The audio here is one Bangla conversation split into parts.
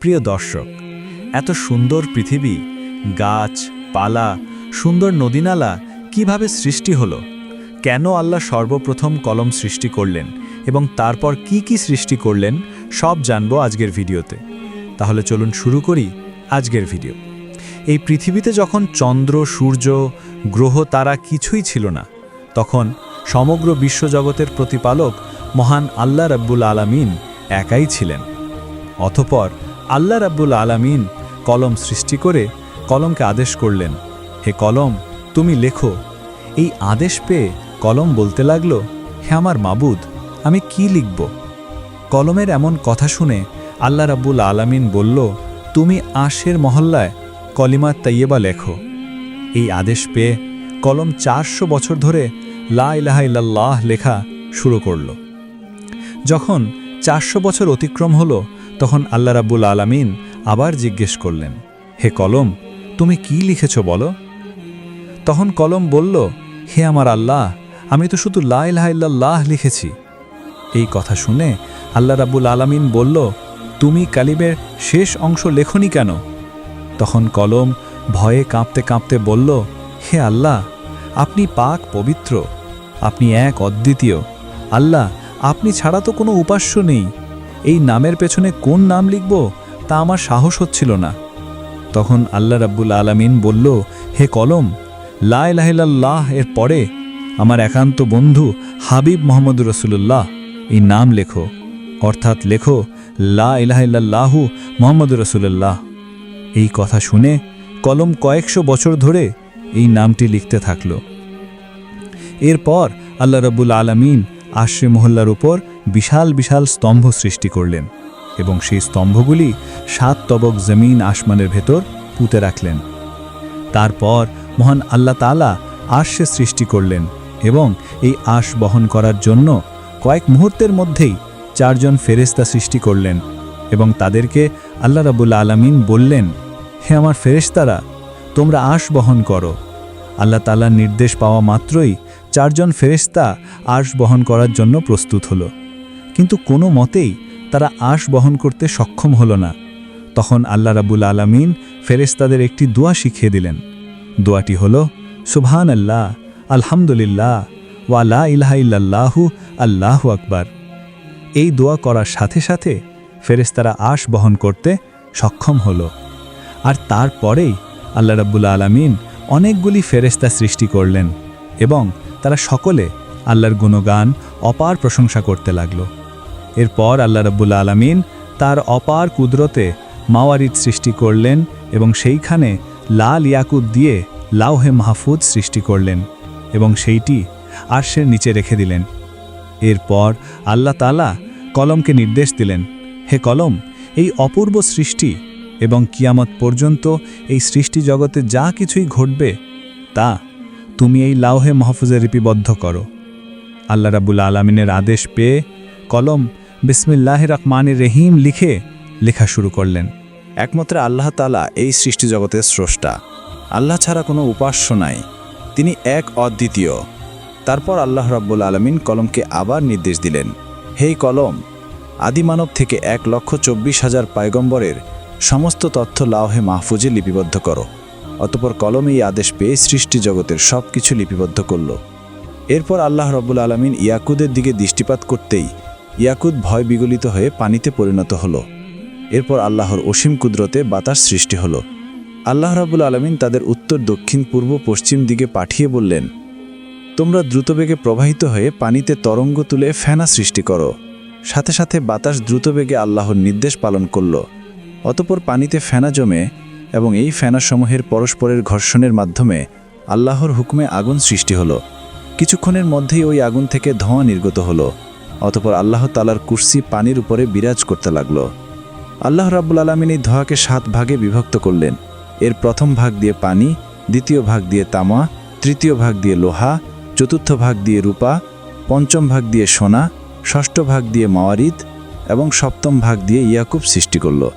প্রিয় দর্শক, এত সুন্দর পৃথিবী, গাছ, পালা, সুন্দর নদীনালা কীভাবে সৃষ্টি হলো? কেন আল্লাহ সর্বপ্রথম কলম সৃষ্টি করলেন এবং তারপর কি কি সৃষ্টি করলেন সব জানব আজকের ভিডিওতে। তাহলে চলুন শুরু করি আজকের ভিডিও। এই পৃথিবীতে যখন চন্দ্র, সূর্য, গ্রহ তারা কিছুই ছিল না, তখন সমগ্র বিশ্বজগতের প্রতিপালক মহান আল্লাহ রাব্বুল আলামিন একাই ছিলেন। অতপর আল্লাহ রাব্বুল আলামিন কলম সৃষ্টি করে কলমকে আদেশ করলেন, হে কলম, তুমি লেখো। এই আদেশ পেয়ে কলম বলতে লাগল, হে আমার মাবুদ, আমি কি লিখব? কলমের এমন কথা শুনে আল্লাহ রাব্বুল আলামিন বলল, তুমি আশের মহল্লায় কলিমা তাইয়েবা লেখো। এই আদেশ পেয়ে কলম চারশো বছর ধরে লা ইলাহা লেখা শুরু করল। যখন চারশো বছর অতিক্রম হলো তখন আল্লাহ রাব্বুল আলামিন আবার জিজ্ঞেস করলেন, হে কলম, তুমি কি লিখেছ বলো? তখন কলম বলল, হে আমার আল্লাহ, আমি তো শুধু লা ইলাহা ইল্লাল্লাহ লিখেছি। এই কথা শুনে আল্লাহ রাব্বুল আলামিন বলল, তুমি কালিবের শেষ অংশ লেখনি কেন? তখন কলম ভয়ে কাঁপতে কাঁপতে বলল, হে আল্লাহ, আপনি পাক পবিত্র, আপনি এক অদ্বিতীয়। আল্লাহ, আপনি ছাড়া তো কোনো উপাস্য নেই। এই নামের পেছনে কোন নাম লিখব তা আমার সাহস হচ্ছিল না। তখন আল্লাহ রাব্বুল আলামিন বলল, হে কলম, লা ইলাহিল্লাহ এর পরে আমার একান্ত বন্ধু হাবিব মোহাম্মদ রসুল্লাহ এই নাম লেখো। অর্থাৎ লেখো, লা ইলাহিল্লাহু মোহাম্মদ রসুল্লাহ এই কথা শুনে কলম কয়েকশো বছর ধরে এই নামটি লিখতে থাকল। এরপর আল্লাহ রব্বুল আলমিন আশ্রে মহল্লার উপর বিশাল বিশাল স্তম্ভ সৃষ্টি করলেন এবং সেই স্তম্ভগুলি সাত তবক জমিন আসমানের ভেতর পুঁতে রাখলেন। তারপর মহান আল্লাহ তালা আশে সৃষ্টি করলেন এবং এই আশ বহন করার জন্য কয়েক মুহূর্তের মধ্যেই চারজন ফেরেস্তা সৃষ্টি করলেন এবং তাদেরকে আল্লাহ রাবুল আলামিন বললেন, হে আমার ফেরেশতারা, তোমরা আশ বহন করো। আল্লাহ তালার নির্দেশ পাওয়া মাত্রই চারজন ফেরেশতা আশ বহন করার জন্য প্রস্তুত হলো। কিন্তু কোনো মতেই তারা আশ বহন করতে সক্ষম হলো না। তখন আল্লাহ রাবুল আলামিন ফেরেশতাদের একটি দোয়া শিখিয়ে দিলেন। দোয়াটি হল সুবহান আল্লাহ আলহামদুলিল্লাহ ওয়ালা ইলাহা ইল্লাল্লাহু, আল্লাহু আকবার। এই দোয়া করার সাথে সাথে ফেরেশতারা আশ বহন করতে সক্ষম হলো। আর তারপরেই আল্লাহ রাব্বুল আলামিন অনেকগুলি ফেরেশতা সৃষ্টি করলেন এবং তারা সকলে আল্লাহর গুণগান অপার প্রশংসা করতে লাগল। এরপর আল্লাহ রাব্বুল আলামিন তার অপার কুদরতে মাওয়ারিদ সৃষ্টি করলেন এবং সেইখানে লাল ইয়াকুত দিয়ে লাউহে মাহফুজ সৃষ্টি করলেন এবং সেইটি আরশের নিচে রেখে দিলেন। এরপর আল্লাহ তালা কলমকে নির্দেশ দিলেন, হে কলম, এই অপূর্ব সৃষ্টি এবং কিয়ামত পর্যন্ত এই সৃষ্টি জগতে যা কিছুই ঘটবে তা তুমি এই লাউহে মাহফুজে লিপিবদ্ধ করো। আল্লাহ রাবুল আলমিনের আদেশ পেয়ে কলম বিসমিল্লাহ রহমানের রহিম লিখে লেখা শুরু করলেন। একমাত্র আল্লাহ তালা এই সৃষ্টি জগতের স্রষ্টা। আল্লাহ ছাড়া কোনো উপাস্য নাই। তিনি এক অদ্বিতীয়। তারপর আল্লাহ রাব্বুল আলমিন কলমকে আবার নির্দেশ দিলেন, হেই কলম আদিমানব থেকে এক লক্ষ চব্বিশ হাজার পায়গম্বরের সমস্ত তথ্য লাওহে মাহফুজে লিপিবদ্ধ করো। অতপর কলম এই আদেশ পেয়ে সৃষ্টি জগতের সব কিছু লিপিবদ্ধ করল। এরপর আল্লাহ রব্বুল আলমিন ইয়াকুদের দিকে দৃষ্টিপাত করতেই ইয়াকুদ ভয় বিগলিত হয়ে পানিতে পরিণত হল। এরপর আল্লাহর অসীম কুদরতে বাতাস সৃষ্টি হলো। আল্লাহ রাবুল আলমিন তাদের উত্তর, দক্ষিণ, পূর্ব, পশ্চিম দিকে পাঠিয়ে বললেন, তোমরা দ্রুতবেগে প্রবাহিত হয়ে পানিতে তরঙ্গ তুলে ফেনা সৃষ্টি করো। সাথে সাথে বাতাস দ্রুতবেগে আল্লাহর নির্দেশ পালন করল। অতপর পানিতে ফেনা জমে এবং এই ফেনাসমূহের পরস্পরের ঘর্ষণের মাধ্যমে আল্লাহর হুকুমে আগুন সৃষ্টি হলো। কিছুক্ষণের মধ্যেই ওই আগুন থেকে ধোঁয়া নির্গত হলো, অতপর আল্লাহ তালার কুর্সি পানির উপরে বিরাজ করতে লাগল। আল্লাহ রাব্বুল আলমিন এই ধোঁয়াকে সাত ভাগে বিভক্ত করলেন। এর প্রথম ভাগ দিয়ে পানি, দ্বিতীয় ভাগ দিয়ে তামা, তৃতীয় ভাগ দিয়ে লোহা, চতুর্থ ভাগ দিয়ে রূপা, পঞ্চম ভাগ দিয়ে সোনা, ষষ্ঠ ভাগ দিয়ে মাওয়ারিদ এবং সপ্তম ভাগ দিয়ে ইয়াকুব সৃষ্টি করল।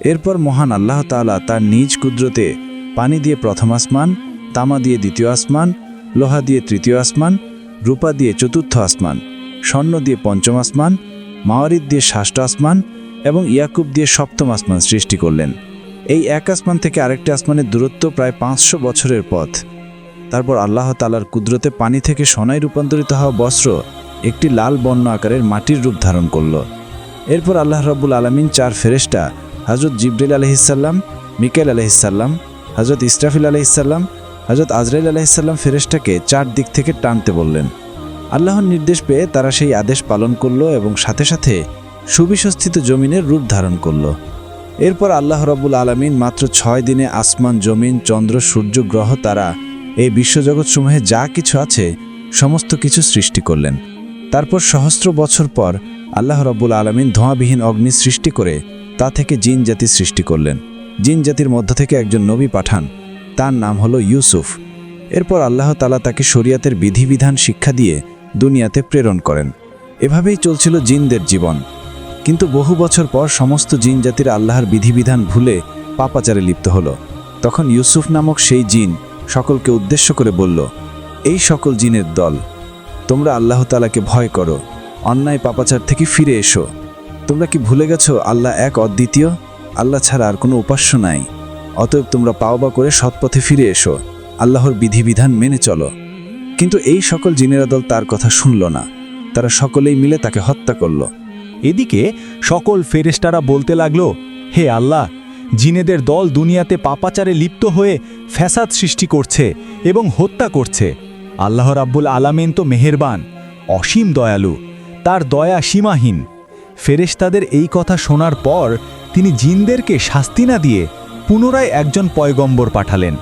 এরপর মহান আল্লাহ তাআলা তার নিজ কুদরতে পানি দিয়ে প্রথম আসমান, তামা দিয়ে দ্বিতীয় আসমান, লোহা দিয়ে তৃতীয় আসমান, রূপা দিয়ে চতুর্থ আসমান, স্বর্ণ দিয়ে পঞ্চম আসমান, মাওয়ারিদ দিয়ে ষষ্ঠ আসমান এবং ইয়াকুব দিয়ে সপ্তম আসমান সৃষ্টি করলেন। এই এক আসমান থেকে আরেকটি আসমানের দূরত্ব প্রায় পাঁচশো বছরের পথ। তারপর আল্লাহ তালার কুদরতে পানি থেকে সোনায় রূপান্তরিত হওয়া বস্ত্র একটি লাল বন্য আকারের মাটির রূপ ধারণ করল। এরপর আল্লাহ রাব্বুল আলমিন চার ফেরেশতা হজরত জিব্রিল আলহিসাল্লাম মিকেল আলহিসাল্লাম হজরত ইসরাফিল আলহিসাল্লাম হজরত আজরাইল আলহিসাল্লাম ফেরেশতাকে চার দিক থেকে টানতে বললেন। আল্লাহর নির্দেশ পেয়ে তারা সেই আদেশ পালন করল এবং সাথে সাথে সুবিশ্বস্থিত জমিনের রূপ ধারণ করল। এরপর আল্লাহ রাব্বুল আলমিন মাত্র ছয় দিনে আসমান, জমিন, চন্দ্র, সূর্য, গ্রহ তারা এই বিশ্বজগৎসমূহে যা কিছু আছে সমস্ত কিছু সৃষ্টি করলেন। তারপর সহস্র বছর পর আল্লাহ রাব্বুল আলমিন ধোঁয়াবিহীন অগ্নি সৃষ্টি করে তা থেকে জিন জাতি সৃষ্টি করলেন। জিন জাতির মধ্য থেকে একজন নবী পাঠান। তার নাম হলো ইউসুফ। এরপর আল্লাহ তালা তাকে শরিয়াতের বিধিবিধান শিক্ষা দিয়ে দুনিয়াতে প্রেরণ করেন। এভাবেই চলছিল জিনদের জীবন। কিন্তু বহু বছর পর সমস্ত জিন জাতির আল্লাহর বিধিবিধান ভুলে পাপাচারে লিপ্ত হলো। তখন ইউসুফ নামক সেই জিন সকলকে উদ্দেশ্য করে বলল, এই সকল জিনের দল, তোমরা আল্লাহ তালাকে ভয় করো। অন্যায় পাপাচার থেকে ফিরে এসো। তোমরা কি ভুলে গেছো আল্লাহ এক অদ্বিতীয়? আল্লাহ ছাড়া আর কোনো উপাস্য নাই। অতএব তোমরা পাওবা করে সৎপথে ফিরে এসো। আল্লাহর বিধিবিধান মেনে চলো। কিন্তু এই সকল জিনেরা দল তার কথা শুনল না। তারা সকলেই মিলে তাকে হত্যা করল। এদিকে সকল ফেরেশতারা বলতে লাগল, হে আল্লাহ, জিনেদের দল দুনিয়াতে পাপাচারে লিপ্ত হয়ে ফ্যাসাদ সৃষ্টি করছে এবং হত্যা করছে। আল্লাহ রাব্বুল আলামিন তো মেহেরবান, অসীম দয়ালু। তার দয়া সীমাহীন। ফেরেশতাদের এই কথা শোনার পর তিনি জিনদেরকে শাস্তি না দিয়ে পুনরায় একজন পয়গম্বর পাঠালেন।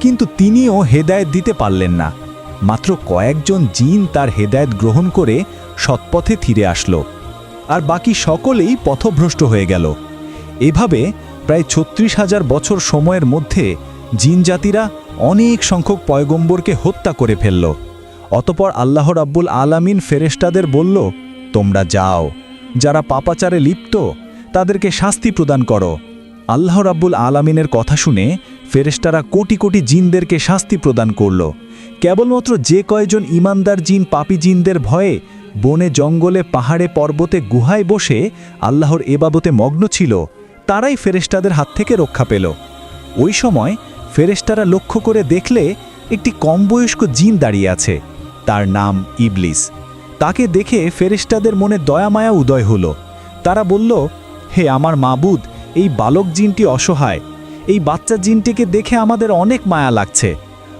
কিন্তু তিনিও হেদায়েত দিতে পারলেন না। মাত্র কয়েকজন জিন তার হেদায়েত গ্রহণ করে সৎপথে ফিরে আসলো। আর বাকি সকলেই পথভ্রষ্ট হয়ে গেল। এভাবে প্রায় ছত্রিশ হাজার বছর সময়ের মধ্যে জিনজাতিরা অনেক সংখ্যক পয়গম্বরকে হত্যা করে ফেলল। অতপর আল্লাহ রাব্বুল আলামিন ফেরেশতাদের বলল, তোমরা যাও। যারা পাপাচারে লিপ্ত, তাদেরকে শাস্তি প্রদান করো। আল্লাহ রাব্বুল আলামিনের কথা শুনে ফেরেশতারা কোটি কোটি জিনদেরকে শাস্তি প্রদান করল। কেবলমাত্র যে কয়জন ইমানদার জিন, পাপি জিনদের ভয়ে বনে, জঙ্গলে, পাহাড়ে, পর্বতে, গুহায় বসে আল্লাহর এবাবতে মগ্ন ছিল, তারাই ফেরেশতাদের হাত থেকে রক্ষা পেল। ওই সময় ফেরেশতারা লক্ষ্য করে দেখলে একটি কম বয়স্ক জিন দাঁড়িয়ে আছে। তার নাম ইবলিস। তাকে দেখে ফেরেশতাদের মনে দয়ামায়া উদয় হলো। তারা বলল, হে আমার মাবুদ, এই বালক জিনটি অসহায়। এই বাচ্চা জিনটিকে দেখে আমাদের অনেক মায়া লাগছে।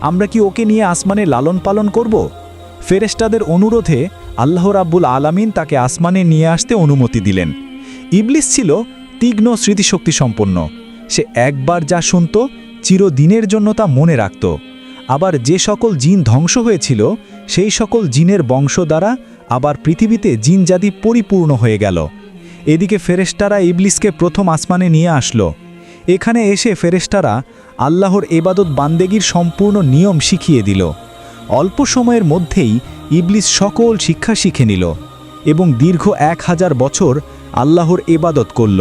আমরা কি ওকে নিয়ে আসমানে লালন পালন করব? ফেরেশতাদের অনুরোধে আল্লাহ রাব্বুল আলামিন তাকে আসমানে নিয়ে আসতে অনুমতি দিলেন। ইবলিস ছিল তীক্ষ্ণ স্মৃতিশক্তি সম্পন্ন সে একবার যা শুনত, চিরদিনের জন্য তা মনে রাখত। আবার যে সকল জিন ধ্বংস হয়েছিল, সেই সকল জিনের বংশ দ্বারা আবার পৃথিবীতে জিন জাতি পরিপূর্ণ হয়ে গেল। এদিকে ফেরেশতারা ইবলিসকে প্রথম আসমানে নিয়ে আসলো। এখানে এসে ফেরেশতারা আল্লাহর এবাদত বান্দেগীর সম্পূর্ণ নিয়ম শিখিয়ে দিল। অল্প সময়ের মধ্যেই ইবলিস সকল শিক্ষা শিখে নিল এবং দীর্ঘ এক হাজার বছর আল্লাহর এবাদত করল।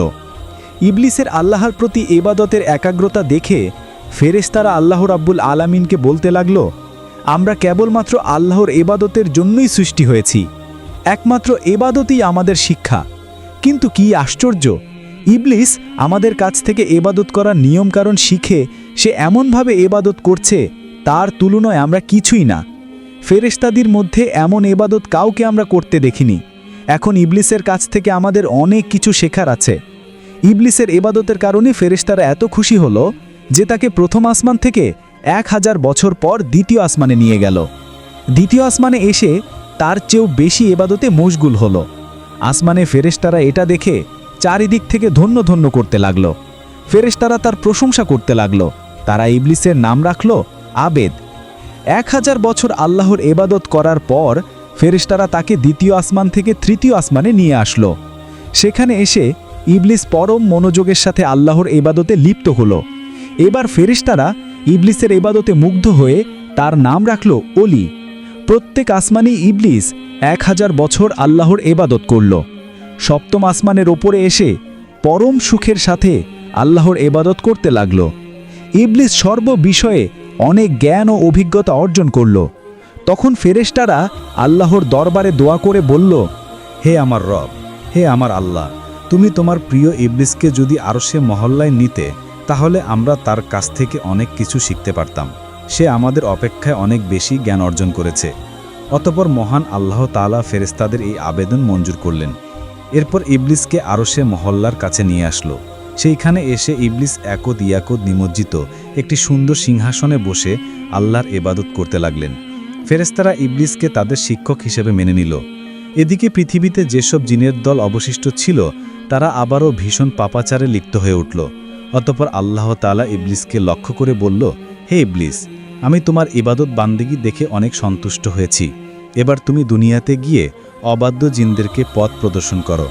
ইবলিসের আল্লাহর প্রতি এবাদতের একাগ্রতা দেখে ফেরেশতারা আল্লাহ রাব্বুল আলামিনকে বলতে লাগল, আমরা কেবলমাত্র আল্লাহর এবাদতের জন্যই সৃষ্টি হয়েছি। একমাত্র এবাদতই আমাদের শিক্ষা। কিন্তু কি আশ্চর্য, ইবলিস আমাদের কাছ থেকে এবাদত করার নিয়মকানুন শিখে সে এমনভাবে এবাদত করছে, তার তুলনায় আমরা কিছুই না। ফেরেশতাদির মধ্যে এমন এবাদত কাউকে আমরা করতে দেখিনি। এখন ইবলিসের কাছ থেকে আমাদের অনেক কিছু শেখার আছে। ইবলিসের এবাদতের কারণে ফেরেশতারা এত খুশি হলো যে তাকে প্রথম আসমান থেকে এক হাজার বছর পর দ্বিতীয় আসমানে নিয়ে গেল। দ্বিতীয় আসমানে এসে তার চেয়েও বেশি এবাদতে মশগুল হল। আসমানে ফেরেশতারা এটা দেখে চারিদিক থেকে ধন্য ধন্য করতে লাগল। ফেরেশতারা তার প্রশংসা করতে লাগল। তারা ইবলিসের নাম রাখল আবেদ। এক হাজার বছর আল্লাহর এবাদত করার পর ফেরেশতারা তাকে দ্বিতীয় আসমান থেকে তৃতীয় আসমানে নিয়ে আসলো। সেখানে এসে ইবলিস পরম মনোযোগের সাথে আল্লাহর এবাদতে লিপ্ত হলো। এবার ফেরেশতারা ইবলিসের এবাদতে মুগ্ধ হয়ে তার নাম রাখল অলি প্রত্যেক আসমানি ইবলিস এক হাজার বছর আল্লাহর এবাদত করল। সপ্তম আসমানের ওপরে এসে পরম সুখের সাথে আল্লাহর এবাদত করতে লাগল। ইবলিস সর্ব বিষয়ে অনেক জ্ঞান ও অভিজ্ঞতা অর্জন করল। তখন ফেরেশতারা আল্লাহর দরবারে দোয়া করে বলল, হে আমার রব, হে আমার আল্লাহ, তুমি তোমার প্রিয় ইবলিসকে যদি আরও সে মহল্লায় নিতে তাহলে আমরা তার কাছ থেকে অনেক কিছু শিখতে পারতাম। সে আমাদের অপেক্ষায় অনেক বেশি জ্ঞান অর্জন করেছে। অতপর মহান আল্লাহ তালা ফেরেস্তাদের এই আবেদন মঞ্জুর করলেন। এরপর ইবলিসকে আরও সে মহল্লার কাছে নিয়ে আসলো। সেইখানে এসে ইবলিস একদ ইয়াকদ নিমজ্জিত একটি সুন্দর সিংহাসনে বসে আল্লাহর এবাদত করতে লাগলেন। ফেরেস্তারা ইবলিসকে তাদের শিক্ষক হিসেবে মেনে নিল। এদিকে পৃথিবীতে যেসব জিনের দল অবশিষ্ট ছিল, তারা আবারও ভীষণ পাপাচারে লিপ্ত হয়ে উঠল। অতপর আল্লাহ তালা ইবলিসকে লক্ষ্য করে বলল, হে ইবলিস, আমি তোমার ইবাদত বান্দিগি দেখে অনেক সন্তুষ্ট হয়েছি। এবার তুমি দুনিয়াতে গিয়ে অবাধ্য জিনদেরকে পথ প্রদর্শন করো।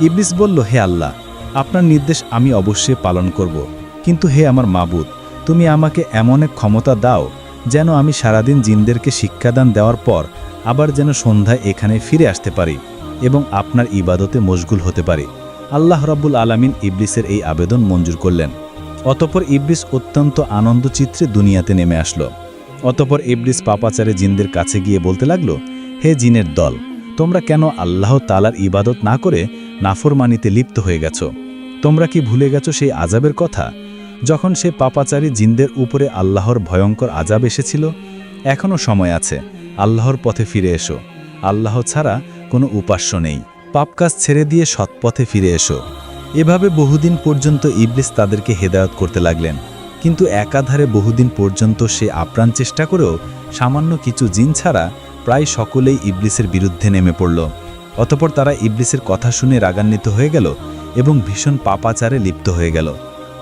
ইবলিস বলল, হে আল্লাহ, আপনার নির্দেশ আমি অবশ্যই পালন করব। কিন্তু হে আমার মাবুদ, তুমি আমাকে এমন এক ক্ষমতা দাও, যেন আমি সারাদিন জিনদেরকে শিক্ষাদান দেওয়ার পর আবার যেন সন্ধ্যায় এখানে ফিরে আসতে পারি এবং আপনার ইবাদতে মশগুল হতে পারি। আল্লাহ রাব্বুল আলামিন ইবলিসের এই আবেদন মঞ্জুর করলেন। অতপর ইবলিস অত্যন্ত আনন্দচিত্রে দুনিয়াতে নেমে আসলো। অতপর ইবলিস পাপাচারে জিনদের কাছে গিয়ে বলতে লাগল, হে জিনের দল, তোমরা কেন আল্লাহ তালার ইবাদত না করে নাফরমানিতে লিপ্ত হয়ে গেছো? তোমরা কি ভুলে গেছো সেই আজাবের কথা? যখন সে পাপাচারী জিনদের উপরে আল্লাহর ভয়ঙ্কর আজাব এসেছিল এখনও সময় আছে, আল্লাহর পথে ফিরে এসো। আল্লাহ ছাড়া কোনো উপাস্য নেই। পাপ কাজ ছেড়ে দিয়ে সৎপথে ফিরে এসো। এভাবে বহুদিন পর্যন্ত ইবলিস তাদেরকে হেদায়ত করতে লাগলেন। কিন্তু একাধারে বহুদিন পর্যন্ত সে আপ্রাণ চেষ্টা করেও সামান্য কিছু জিন ছাড়া প্রায় সকলেই ইবলিসের বিরুদ্ধে নেমে পড়ল। অতপর তারা ইবলিসের কথা শুনে রাগান্বিত হয়ে গেল এবং ভীষণ পাপাচারে লিপ্ত হয়ে গেল।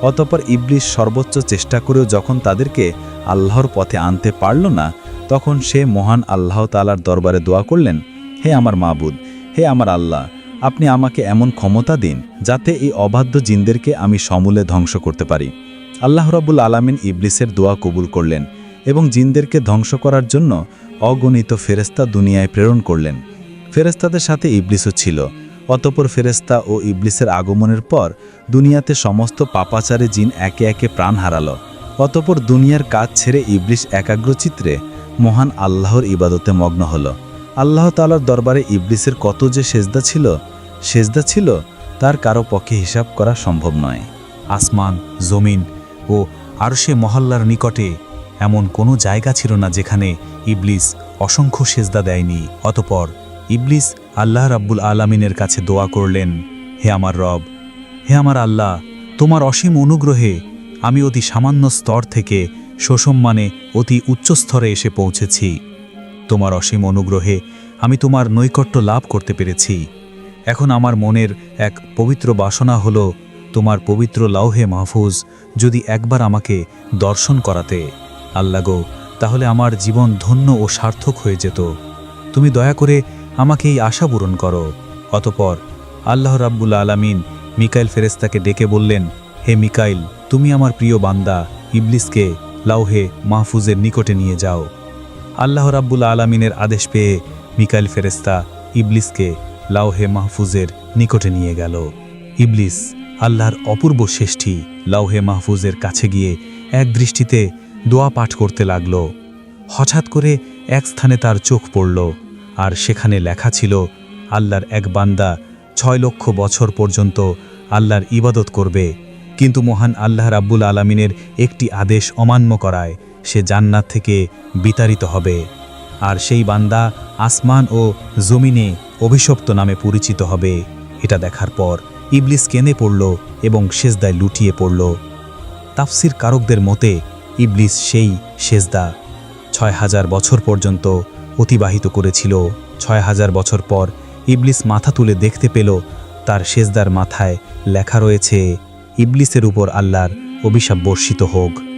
অতপর ইবলিস সর্বোচ্চ চেষ্টা করেও যখন তাদেরকে আল্লাহর পথে আনতে পারল না, তখন সে মহান আল্লাহ তালার দরবারে দোয়া করলেন, হে আমার মাবুদ হে আমার আল্লাহ, আপনি আমাকে এমন ক্ষমতা দিন যাতে এই অবাধ্য জিনদেরকে আমি সমূলে ধ্বংস করতে পারি। আল্লাহ রাবুল আলামিন ইবলিসের দোয়া কবুল করলেন এবং জিনদেরকে ধ্বংস করার জন্য অগণিত ফেরেস্তা দুনিয়ায় প্রেরণ করলেন। ফেরেস্তাদের সাথে ইবলিসও ছিল। অতপর ফেরেস্তা ও ইবলিসের আগমনের পর দুনিয়াতে সমস্ত পাপাচারে জিন একে একে প্রাণ হারালো। অতপর দুনিয়ার কাজ ছেড়ে ইবলিস একাগ্রচিত্রে মহান আল্লাহর ইবাদতে মগ্ন হল। আল্লাহ তালার দরবারে ইবলিসের কত যে সেজদা ছিল সেজদা ছিল তার কারও পক্ষে হিসাব করা সম্ভব নয়। আসমান, জমিন ও আর সে মহল্লার নিকটে এমন কোনো জায়গা ছিল না যেখানে ইবলিস অসংখ্য সেজদা দেয়নি। অতপর ইবলিস আল্লাহ রাব্বুল আলামিনের কাছে দোয়া করলেন, হে আমার রব, হে আমার আল্লাহ, তোমার অসীম অনুগ্রহে আমি অতি সামান্য স্তর থেকে সুসম্মানে অতি উচ্চ স্তরে এসে পৌঁছেছি। তোমার অসীম অনুগ্রহে আমি তোমার নৈকট্য লাভ করতে পেরেছি। এখন আমার মনের এক পবিত্র বাসনা হল তোমার পবিত্র লাউহে মাহফুজ যদি একবার আমাকে দর্শন করাতে। আল্লাহ গো, তাহলে আমার জীবন ধন্য ও সার্থক হয়ে যেত। তুমি দয়া করে আমাকে এই আশা পূরণ করো। অতপর আল্লাহ রাব্বুল আলামিন মিকাইল ফেরেস্তাকে ডেকে বললেন, হে মিকাইল, তুমি আমার প্রিয় বান্দা, ইবলিসকে লাউহে মাহফুজের নিকটে নিয়ে যাও। আল্লাহ রাব্বুল আলামিনের আদেশ পেয়ে মিকাইল ফেরেস্তা ইবলিসকে লাউহে মাহফুজের নিকটে নিয়ে গেল। ইবলিস আল্লাহর অপূর্ব শেষ্ঠী লাউহে মাহফুজের কাছে গিয়ে এক দৃষ্টিতে দোয়া পাঠ করতে লাগল। হঠাৎ করে এক স্থানে তার চোখ পড়ল আর সেখানে লেখা ছিল, আল্লাহর এক বান্দা ছয় লক্ষ বছর পর্যন্ত আল্লাহর ইবাদত করবে, কিন্তু মহান আল্লাহ রাব্বুল আলমিনের একটি আদেশ অমান্য করায় সে জান্নাত থেকে বিতাড়িত হবে। আর সেই বান্দা আসমান ও জমিনে অভিশপ্ত নামে পরিচিত হবে। এটা দেখার পর ইবলিস কেঁদে পড়ল এবং সেজদায় লুটিয়ে পড়ল। তাফসির কারকদের মতে, ইবলিস সেই সেজদা ছয় হাজার বছর পর্যন্ত অতিবাহিত করেছিল। ছয় হাজার বছর পর ইবলিস মাথা তুলে দেখতে পেল, তার সেজদার মাথায় লেখা রয়েছে, ইবলিসের উপর আল্লাহর অভিশাপ বর্ষিত হোক।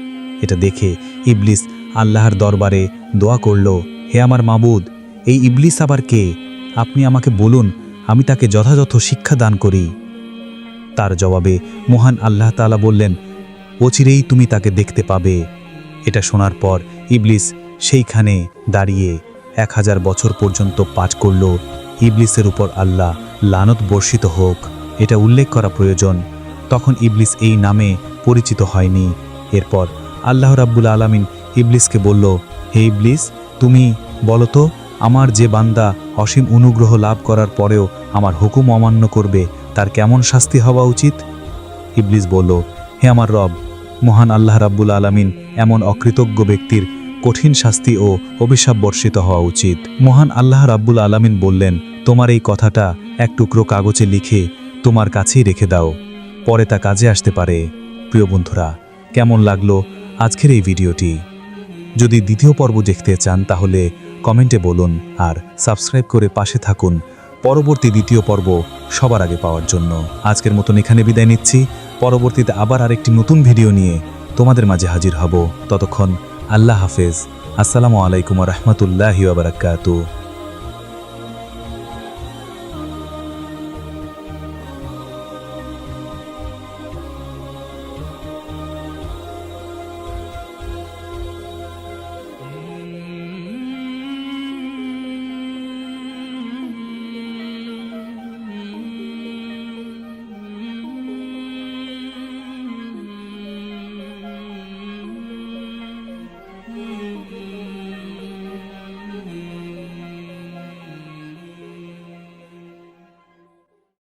এটা দেখে ইবলিস আল্লাহর দরবারে দোয়া করল, হে আমার মাবুদ, এই ইবলিস আবার কে? আপনি আমাকে বলুন, আমি তাকে যথাযথ শিক্ষা দান করি। তার জবাবে মহান আল্লাহ তাআলা বললেন, অচিরেই তুমি তাকে দেখতে পাবে। এটা শোনার পর ইবলিস সেইখানে দাঁড়িয়ে এক হাজার বছর পর্যন্ত পাঠ করল, ইবলিসের উপর আল্লাহ লানত বর্ষিত হোক, এটা উল্লেখ করা প্রয়োজন। তখন ইবলিস এই নামে পরিচিত হয়নি। এরপর আল্লাহ রাব্বুল আলামিন ইবলিসকে বলল, হে ইবলিস, তুমি বলো তো, আমার যে বান্দা অসীম অনুগ্রহ লাভ করার পরেও আমার হুকুম অমান্য করবে, তার কেমন শাস্তি হওয়া উচিত? ইবলিস বলল, হে আমার রব, মহান আল্লাহ রাব্বুল আলামিন এমন অকৃতজ্ঞ ব্যক্তির কঠিন শাস্তি ও অভিশাপ বর্ষিত হওয়া উচিত। মহান আল্লাহ রাব্বুল আলামিন বললেন, তোমার এই কথাটা এক টুকরো কাগজে লিখে তোমার কাছেই রেখে দাও, পরে তা কাজে আসতে পারে। প্রিয় বন্ধুরা, কেমন লাগল আজকের এই ভিডিওটি। যদি দ্বিতীয় পর্ব দেখতে চান, তাহলে কমেন্টে বলুন আর সাবস্ক্রাইব করে পাশে থাকুন পরবর্তী দ্বিতীয় পর্ব সবার আগে পাওয়ার জন্য। আজকের মতন এখানে বিদায় নিচ্ছি। পরবর্তীতে আবার আরেকটি নতুন ভিডিও নিয়ে তোমাদের মাঝে হাজির হব। ততক্ষণ আল্লাহ হাফেজ। আসসালামু আলাইকুম রহমতুল্লাহি বারাকাতু